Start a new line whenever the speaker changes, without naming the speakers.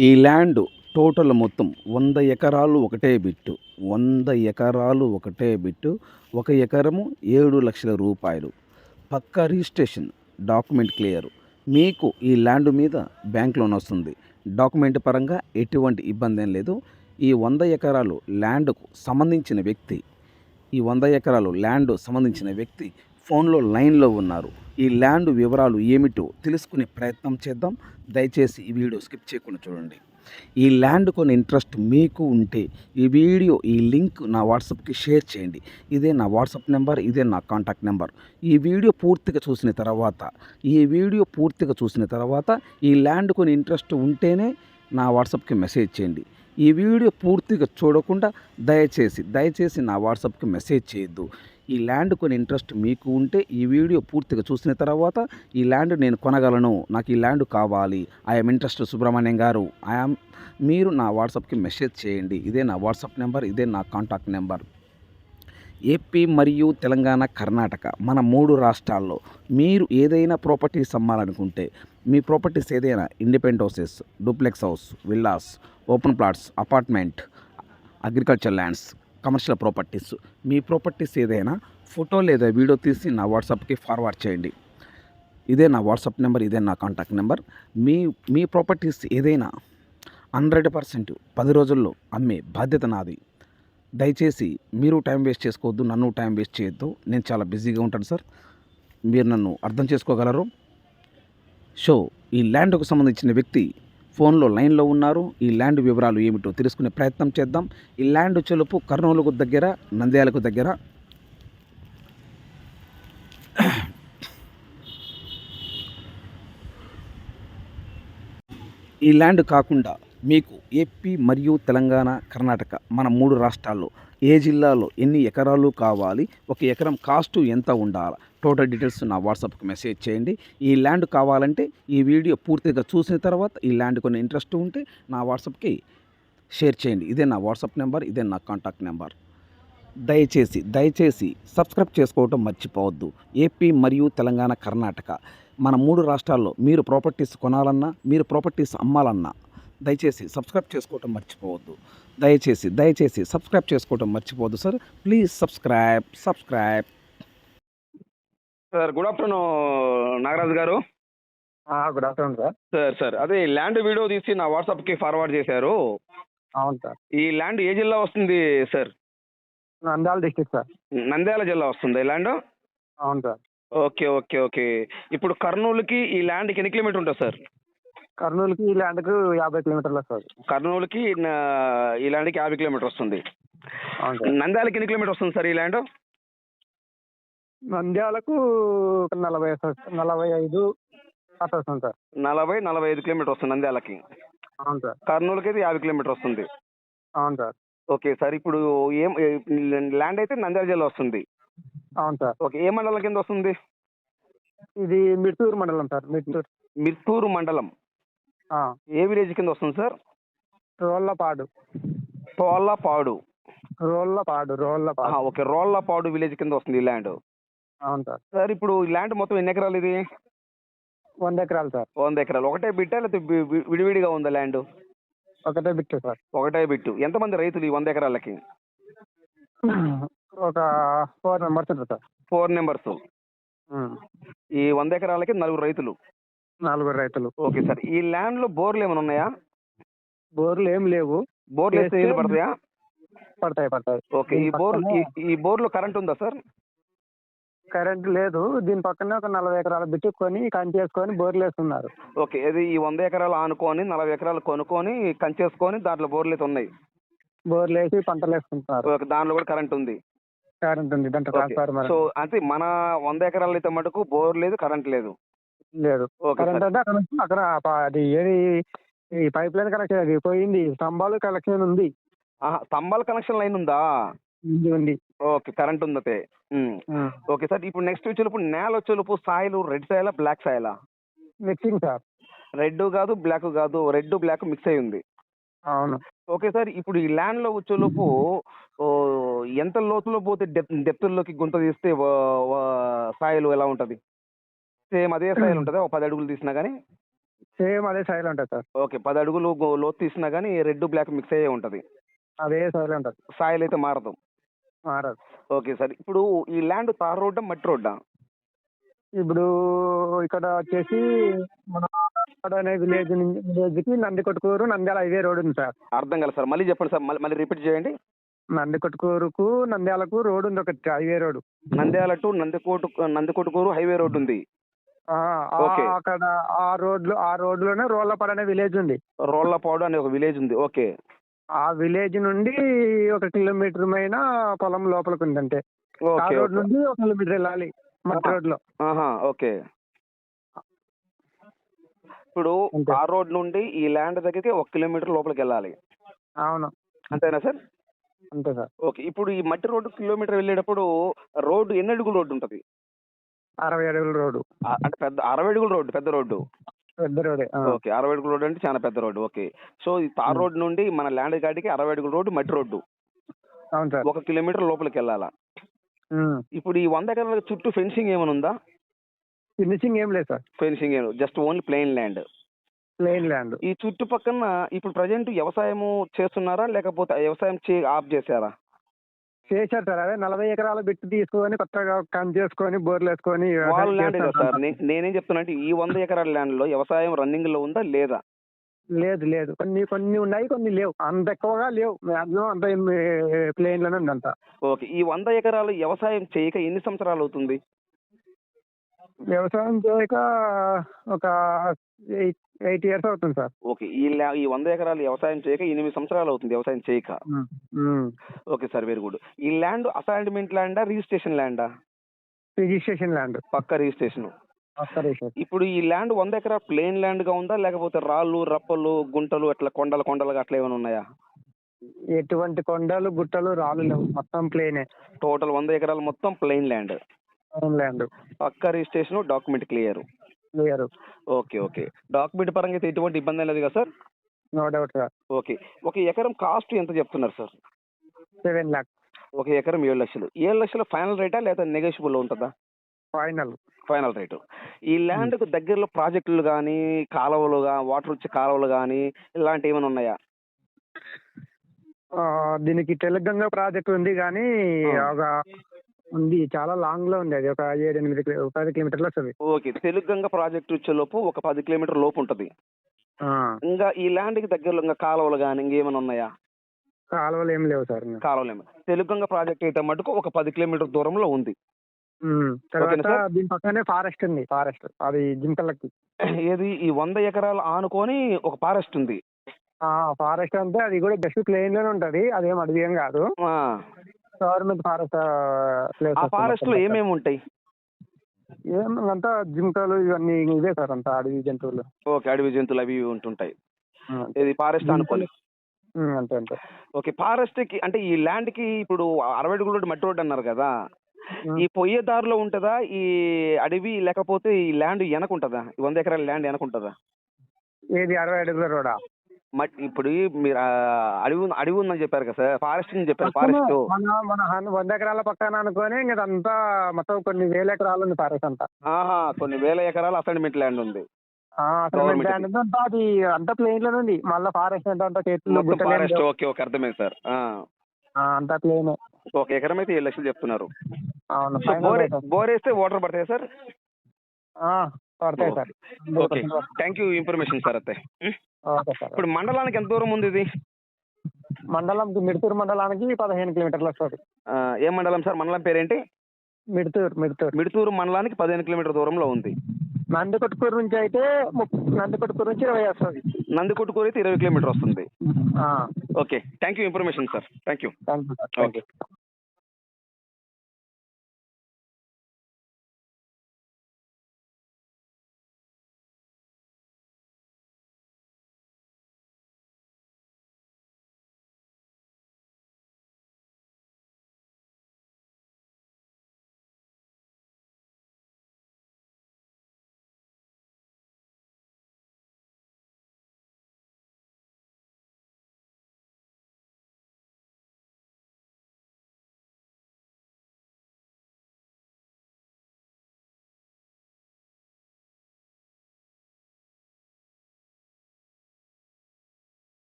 ఈ land total మొత్తం వంద ఎకరాలు ఒకటే బిట్టు. వంద ఎకరాలు ఒకటే బిట్టు. ఒక ఎకరము ఏడు లక్షల రూపాయలు. పక్కా రిజిస్ట్రేషన్ డాక్యుమెంట్ క్లియర్. మీకు ఈ ల్యాండ్ మీద బ్యాంక్ లోన్ వస్తుంది. డాక్యుమెంట్ పరంగా ఎటువంటి ఇబ్బంది ఏం లేదు. ఈ వంద ఎకరాలు ల్యాండ్కు సంబంధించిన వ్యక్తి ఈ వంద ఎకరాలు ల్యాండ్ సంబంధించిన వ్యక్తి ఫోన్లో లైన్లో ఉన్నారు. ఈ ల్యాండ్ వివరాలు ఏమిటో తెలుసుకునే ప్రయత్నం చేద్దాం. దయచేసి ఈ వీడియో స్కిప్ చేయకుండా చూడండి. ఈ ల్యాండ్ కొని ఇంట్రెస్ట్ మీకు ఉంటే ఈ వీడియో ఈ లింక్ నా వాట్సాప్కి షేర్ చేయండి. ఇదే నా వాట్సాప్ నెంబర్ ఇదే నా కాంటాక్ట్ నెంబర్. ఈ వీడియో పూర్తిగా చూసిన తర్వాత ఈ వీడియో పూర్తిగా చూసిన తర్వాత ఈ ల్యాండ్ కొని ఇంట్రెస్ట్ ఉంటేనే నా వాట్సాప్కి మెసేజ్ చేయండి. ఈ వీడియో పూర్తిగా చూడకుండా దయచేసి దయచేసి నా వాట్సాప్కి మెసేజ్ చేయొద్దు. ఈ ల్యాండ్ కొని ఇంట్రెస్ట్ మీకు ఉంటే ఈ వీడియో పూర్తిగా చూసిన తర్వాత ఈ ల్యాండ్ నేను కొనగలను. నాకు ఈ ల్యాండ్ కావాలి. ఐఎమ్ ఇంట్రెస్ట్ సుబ్రహ్మణ్యం గారు. ఐఎమ్ మీరు నా వాట్సాప్కి మెసేజ్ చేయండి. ఇదే నా వాట్సాప్ నెంబర్ ఇదే నా కాంటాక్ట్ నెంబర్ ఏపీ మరియు తెలంగాణ కర్ణాటక మన మూడు రాష్ట్రాల్లో మీరు ఏదైనా ప్రాపర్టీస్ అమ్మాలనుకుంటే మీ ప్రాపర్టీస్ ఏదైనా independent houses duplex house villas open plots apartment agriculture lands commercial properties మీ ప్రాపర్టీస్ ఏదైనా ఫోటో లేదా వీడియో తీసి నా వాట్సాప్కి ఫార్వర్డ్ చేయండి. ఇదే నా వాట్సాప్ నెంబర్ ఇదే నా కాంటాక్ట్ నెంబర్ మీ మీ ప్రాపర్టీస్ ఏదైనా హండ్రెడ్ పర్సెంట్ పది రోజుల్లో అమ్మే బాధ్యత నాది. దయచేసి మీరు టైం వేస్ట్ చేసుకోవద్దు నన్ను టైం వేస్ట్ చేయొద్దు. నేను చాలా బిజీగా ఉంటాను సార్ మీరు నన్ను అర్థం చేసుకోగలరు. సో ఈ ల్యాండ్కు సంబంధించిన వ్యక్తి ఫోన్లో లైన్లో ఉన్నారు. ఈ ల్యాండ్ వివరాలు ఏమిటో తెలుసుకునే ప్రయత్నం చేద్దాం. ఈ ల్యాండ్ చెలుపు కర్నూలుకు దగ్గర నంద్యాలకు దగ్గర. ఈ ల్యాండ్ కాకుండా మీకు ఏపీ మరియు తెలంగాణ కర్ణాటక మన మూడు రాష్ట్రాల్లో ఏ జిల్లాలో ఎన్ని ఎకరాలు కావాలి ఒక ఎకరం కాస్టు ఎంత ఉండాలి? టోటల్ డీటెయిల్స్ నా వాట్సాప్కి మెసేజ్ చేయండి. ఈ ల్యాండ్ కావాలంటే ఈ వీడియో పూర్తిగా చూసిన తర్వాత ఈ ల్యాండ్ కొన్ని ఇంట్రెస్ట్ ఉంటే నా వాట్సాప్కి షేర్ చేయండి. ఇదే నా వాట్సాప్ నెంబర్ ఇదే నా కాంటాక్ట్ నెంబర్. దయచేసి దయచేసి సబ్స్క్రైబ్ చేసుకోవటం మర్చిపోవద్దు. ఏపీ మరియు తెలంగాణ కర్ణాటక మన మూడు రాష్ట్రాల్లో మీరు ప్రాపర్టీస్ కొనాలన్నా మీరు ప్రాపర్టీస్ అమ్మాలన్నా దయచేసి సబ్స్క్రైబ్ చేసుకోవటం మర్చిపోవద్దు. దయచేసి దయచేసి సబ్స్క్రైబ్ చేసుకోవటం మర్చిపోవద్దు sir. Please subscribe subscribe.
Sir good afternoon Nagaraju garu.
Good afternoon sir.
Sir sir అదే ల్యాండ్ వీడియో తీసి నా వాట్సాప్కి ఫార్వర్డ్ చేశారు.
అవును సార్.
ఈ ల్యాండ్ ఏ జిల్లా వస్తుంది sir?
Nandyal district sir.
Nandyal జిల్లా వస్తుంది ఈ ల్యాండ్?
అవును సార్.
Okay okay okay. ఇప్పుడు కర్నూలుకి ఈ ల్యాండ్కి ఎన్ని కిలోమీటర్ ఉంటుంది సార్?
కర్నూలుకి ఈ ల్యాండ్కు యాభై కిలోమీటర్లు సార్
కర్నూలుకి నా- ఈ ల్యాండ్కి యాభై కిలోమీటర్ వస్తుంది.
అవును సార్.
నంద్యాలకి ఎన్ని కిలోమీటర్ వస్తుంది సార్ ఈ ల్యాండ్?
నంద్యాలకు ఒక నలభై సార్ నలభై ఐదు అట్లా వస్తుంది సార్.
నలభై నలభై ఐదు కిలోమీటర్ వస్తుంది నంద్యాలకి.
అవును సార్.
కర్నూలుకి అయితే యాభై కిలోమీటర్ వస్తుంది.
అవును సార్.
ఓకే సార్ ఇప్పుడు ఏం ల్యాండ్ అయితే నంద్యాల జిల్లా వస్తుంది.
అవును సార్.
ఓకే ఏ మండలం కింద వస్తుంది?
ఇది మిడ్తూరు మండలం సార్ మిడ్తూరు
మిర్తూరు మండలం. ఏ విలేజ్ కింద వస్తుంది సార్?
రోళ్ళపాడు.
తోళ్ళపాడు
రోళ్ళపాడు
ఆహా,
రోళ్ళపాడు
ఓకే. రోళ్ళపాడు విలేజ్ కింద వస్తుంది ఈ ల్యాండ్.
అవును సార్.
సార్ ఇప్పుడు ఈ ల్యాండ్ మొత్తం ఎన్ని ఎకరాలు ఇది?
వంద ఎకరాలు సార్.
వంద ఎకరాలు. ఒకటే బిట్టా లేకపోతే విడివిడిగా ఉందా ల్యాండ్?
ఒకటే బిట్టు సార్.
ఒకటే బిట్టు. ఎంతమంది రైతులు ఈ వంద ఎకరాలకి?
ఒక ఫోర్ మెంబర్స్ ఉంటారు సార్.
Four numbers
um.
ఈ వంద ఎకరాలకి నలుగురు రైతులు.
నలుగురు రైతులు.
Okay sir. ఈ ల్యాండ్లో బోర్లు ఏమైనా ఉన్నాయా?
బోర్లు ఏం లేవు.
బోర్లు వేస్తే నీళ్ళు పడతాయా?
పడతాయి పడతాయి.
ఓకే. ఈ బోర్ ఈ- ఈ బోర్లో కరెంట్ ఉందా సార్?
కరెంట్ లేదు. దీని పక్కనే ఒక నలభై ఎకరాల బిట్టు కొని కంచి చేసుకొని బోర్లు వేస్తున్నారు.
ఓకే. ఇది ఈ వంద ఎకరాలు ఆనుకొని నలభై ఎకరాలు కొనుక్కొని కంచేసుకొని దాంట్లో బోర్లు అయితే ఉన్నాయి.
బోర్లు వేసి పంటలు వేసుకుంటున్నారు.
ఓకే, దాంట్లో కూడా కరెంట్ ఉంది.
కరెంట్ ఉంది. దాంట్లో
ఓకే.
ట్రాన్స్ఫార్మర్
సో అంటే మన వంద ఎకరాలు అయితే మటుకు బోర్ లేదు కరెంట్ లేదు.
లేదు. కరెంట్ అంటే అక్కడ నుంచి అక్కడ అది ఏది ఈ పైప్ లైన్ కనెక్షన్ అది పోయింది. స్తంభాలు కనెక్షన్ ఉంది.
ఆహా, స్తంభాల కనెక్షన్ లైన్ ఉందా?
ఉంది ఉంది.
ఓకే కరెంట్ ఉందతే ఉమ్.
ఉం.
ఓకే సార్ ఇప్పుడు నెక్స్ట్ వచ్చేలోపు నేల వచ్చేలోపు సాయిలు రెడ్ సాయిలా బ్లాక్ సాయిలా?
Mixing sir.
రెడ్ కాదు బ్లాక్ కాదు రెడ్ బ్లాక్ మిక్స్ అయి ఉంది.
అవును.
ఓకే సార్ ఇప్పుడు ఈ ల్యాండ్లో వచ్చేలోపు ఓ, ఎంత లోతులో పోతే డెప్ డెప్త్లోకి గుంత తీస్తే సాయిల్ ఎలా ఉంటది? సేమ్ అదే సాయిల్ ఉంటుందా? ఒక పది అడుగులు తీసినా కానీ
సేమ్ అదే సైల్ ఉంటుంది సార్.
ఓకే పది అడుగులు లోతు తీసినా కానీ రెడ్ బ్లాక్ మిక్స్ అయ్యే ఉంటుంది.
అదే సైల్ ఉంటుంది.
సాయిల్ అయితే మారదు.
మారదు.
ఓకే సార్ ఇప్పుడు ఈ ల్యాండ్ తార్ రోడ్డా మట్టి రోడ్డా?
ఇప్పుడు ఇక్కడ వచ్చేసి మన అనే విలేజ్ విలేజ్కి నందికొట్కూరు నంద్యాల హైవే రోడ్ ఉంది సార్.
అర్థం కాలేదు సార్ మళ్ళీ చెప్పండి సార్ మళ్ళీ రిపీట్ చేయండి.
నందికొట్కూరుకు నంద్యాలకు రోడ్ ఉంది ఒకటి highway road.
Nandyal to Nandikotu Nandikotkur highway road ఉంది.
అక్కడ ఆ రోడ్లో ఆ రోడ్లోనే రోళ్ళపాడు అనే విలేజ్ ఉంది.
రోళ్ళపాడు అనే ఒక విలేజ్ ఉంది. ఓకే.
ఆ విలేజ్ నుండి ఒక కిలోమీటర్ పైన పొలం లోపలికి ఉంది అంతే ఆ
ఓకే
రోడ్ నుండి ఒక కిలోమీటర్ వెళ్ళాలి మట్టి రోడ్లో
ఆహా ఓకే. ఇప్పుడు. ఆ రోడ్ నుండి ఈ ల్యాండ్ దగ్గరికి ఒక కిలోమీటర్ లోపలికి వెళ్ళాలి.
అవును.
అంతేనా సార్?
అంతే సార్.
ఓకే ఇప్పుడు ఈ మట్టి రోడ్డు కిలోమీటర్ వెళ్ళేటప్పుడు రోడ్డు ఎన్ని అడుగుల రోడ్డు ఉంటుంది?
అరవై అడుగుల రోడ్డు.
అంటే పెద్ద అరవై అడుగుల రోడ్డు పెద్ద రోడ్డు?
పెద్ద రోడే ఆ,
ఓకే అరవై అడుగుల రోడ్డు అంటే చాలా పెద్ద రోడ్డు ఓకే. సో ఈ తార్ రోడ్ నుండి మన ల్యాండ్ కాడికి అరవై అడుగుల రోడ్డు మట్టి రోడ్డు.
అవును సార్.
ఒక కిలోమీటర్ లోపలికి వెళ్ళాలా. ఇప్పుడు ఈ వంద ఎకరాల చుట్టూ ఫెన్సింగ్ ఏమైనా ఉందా?
ఫినిషింగ్ ఏం లేదు సార్.
ఫెన్సింగ్ ఏం just only plain land.
Plain land.
ఈ చుట్టుపక్కన ఇప్పుడు ప్రజెంట్ వ్యవసాయము చేస్తున్నారా లేకపోతే వ్యవసాయం చే ఆఫ్ చేశారా?
చేశారు సార్. అదే నలభై ఎకరాల బిట్టు తీసుకొని కొత్తగా కన్ చేసుకొని బోర్లు వేసుకొని
వాళ్ళ ల్యాండ్ కదా సార్. నే- నేనేం చెప్తున్నా అంటే ఈ వంద ఎకరాల ల్యాండ్లో వ్యవసాయం రన్నింగ్లో ఉందా లేదా?
లేదు లేదు. కొన్ని కొన్ని ఉన్నాయి కొన్ని లేవు. అంత ఎక్కువగా లేవు. మాక్సిమం అంత ప్లేన్లోనే ఉంది అంత
ఓకే. ఈ వంద ఎకరాలు వ్యవసాయం చేయక ఎన్ని సంవత్సరాలు అవుతుంది?
వ్యవసాయం చేయక ఒక ఎయిట్ ఇయర్స్ అవుతుంది సార్.
ఓకే ఈ ల్యా- ఈ వంద ఎకరాలు వ్యవసాయం చేయక ఎనిమిది సంవత్సరాలు అవుతుంది వ్యవసాయం చేయక. Okay sir very good. ఈ ల్యాండ్ అసైన్మెంట్ ల్యాండా రిజిస్ట్రేషన్ ల్యాండా?
Registration land.
పక్క రిజిస్ట్రేషన్.
రిజిస్ట్రేషన్.
ఇప్పుడు ఈ ల్యాండ్ వంద ఎకరా ప్లేన్ ల్యాండ్గా ఉందా లేకపోతే రాళ్ళు రప్పలు గుంటలు అట్లా కొండలు కొండలుగా అట్లా ఏమైనా ఉన్నాయా?
ఎటువంటి కొండలు గుట్టలు రాళ్ళు లేవు. మొత్తం ప్లేనే.
టోటల్ వంద ఎకరాలు మొత్తం ప్లెయిన్ ల్యాండ్.
ల్యాండ్
పక్క registration document clear.
Clear.
Okay okay. Document పరంగా అయితే ఎటువంటి ఇబ్బంది లేదు కదా sir?
No doubt sir.
Okay. ఒక ఎకరం కాస్ట్ ఎంత చెప్తున్నారు సార్?
సెవెన్ ల్యాక్
ఒక ఎకరం ఏడు లక్షలు. ఏడు లక్షలు ఫైనల్ రేటా లేదా నెగోషియబుల్ ఉంటుందా?
ఫైనల్.
Final rate. ఈ ల్యాండ్కు దగ్గరలో ప్రాజెక్టులు కానీ కాలువలు గా వాటర్ వచ్చే కాలువలు కానీ ఇలాంటివి ఏమైనా ఉన్నాయా?
దీనికి తెలంగాణ ప్రాజెక్ట్ ఉంది కానీ. ఒక ఉంది. చాలా లాంగ్లో ఉంది అది. ఒక ఏడు ఎనిమిది కిలో- పది కిలోమీటర్లు వస్తుంది.
ఓకే. తెలుగంగ ప్రాజెక్ట్ వచ్చే లోపు ఒక పది కిలోమీటర్ లోపు ఉంటుంది.
ఆ.
ఇంకా ఈ ల్యాండ్కి దగ్గరలో ఇంకా కాలువలు కానీ ఇంకేమైనా ఉన్నాయా?
కాలువలు ఏం లేవు సార్ ఇంకా.
కాలువలు ఏమి తెలుగంగ ప్రాజెక్ట్ అయితే మటుకు ఒక పది కిలోమీటర్ దూరంలో ఉంది.
ఉమ్. తర్వాత
ఓకేనా?
దీని పక్కనే ఫారెస్ట్ ఉంది. ఫారెస్ట్. అది జింకలకి.
ఏది? ఈ వంద ఎకరాలు ఆనుకొని ఒక ఫారెస్ట్ ఉంది.
ఆ ఫారెస్ట్ అంటే అది కూడా జస్ట్ ప్లేన్లోనే ఉంటది. అదేం అడవి ఏం కాదు.
ఆ,
గవర్నమెంట్ ఫారెస్ట్
ఆ ఫారెస్ట్లో ఏమేమి ఉంటాయి?
ఏం అంతా జింకలు ఇవన్నీ ఇవే సార్ అంతా అడవి జంతువులు.
ఓకే అడవి జంతువులు అవి ఉంటుంటాయి. ఇది ఫారెస్ట్ అనుకోని
ఉమ్, అంతే అంతే.
ఓకే ఫారెస్ట్కి అంటే ఈ ల్యాండ్కి ఇప్పుడు అరవై అడుగుల రోడ్డు మట్టి రోడ్డు అన్నారు కదా. ఈ పొయ్యే దారిలో ఉంటుందా? ఈ అడవి లేకపోతే ఈ ల్యాండ్ వెనక ఉంటుందా ఈ వంద ఎకరాల ల్యాండ్ వెనక ఉంటుందా
ఏది అరవై అడుగుల రోడా
మట్ ఇప్పుడు మీరు అడవి అడవి ఉందని చెప్పారు కదా సార్ ఫారెస్ట్ అని చెప్పారు ఫారెస్ట్.
మన వంద ఎకరాల పక్కన అనుకొని ఇంకా అదంతా మొత్తం కొన్ని వేల ఎకరాలు ఉంది ఫారెస్ట్ అంతా.
ఆహా కొన్ని వేల ఎకరాల అసైన్మెంట్ ల్యాండ్ ఉంది.
ల్యాండ్ అంతా అది అంతా ప్లేన్లోనే ఉంది. మళ్ళీ ఫారెస్ట్ అంతా ఏం
ఫారెస్ట్. ఓకే ఓకే అర్థమైంది సార్.
అంతా ప్లేన్
ఒక ఎకరం అయితే ఏడు లక్షలు చెప్తున్నారు.
అవును
బోర్. బోర్ వేస్తే వాటర్ పడతాయి సార్?
పడతాయి sir.
Okay thank you information sir అయితే ఇప్పుడు మండలానికి ఎంత దూరం ఉంది ఇది?
మండలం మిడ్తూరు మండలానికి పదిహేను కిలోమీటర్లు వస్తుంది
ఏ మండలం సార్? మండలం పేరేంటి?
మిడ్తూరు మిడ్తూరు.
మిడుతూరు మండలానికి పదిహేను కిలోమీటర్ దూరంలో ఉంది.
నందికొట్కూరు నుంచి అయితే నందికొట్కూరు నుంచి ఇరవై వస్తుంది.
నందికొట్టుకూరు అయితే ఇరవై కిలోమీటర్ వస్తుంది. Okay thank you information sir thank you
you